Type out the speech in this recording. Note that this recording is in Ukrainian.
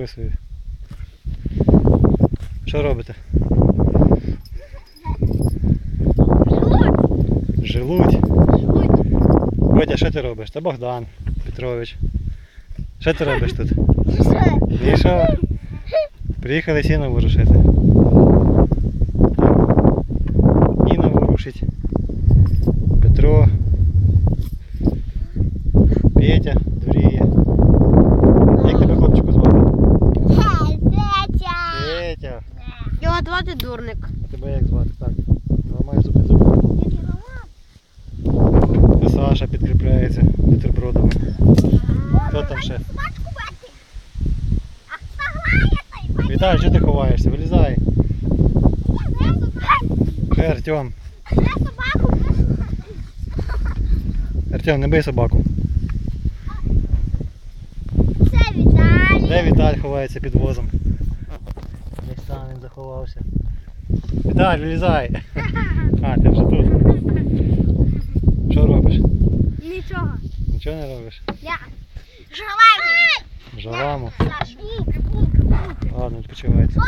Записую. Що робите? Жилуть. Бодя, що ти робиш? Це Богдан Петрович. Що ти робиш тут? Міша. Приїхали сіно ворушити. Ніна ворушить. Петро. Петя дуріє. Як тебе хлопчику звати? Петя. Його звати дурник. А тебе як звати? Так. Ламай зуби зуби. А Саша підкріпляється бутербродами. Хто там ще? Віталій, що ти ховаєшся? Вилізай. Е, Артем. Артем, не бий собаку. Це Віталій. Де Віталь ховається під возом? Він. Віталь, вилізай. А, ти вже тут. Що робиш? Нічого. Нічого не робиш? Я. Желаю. Жаламо. Ладно, відпочивайте.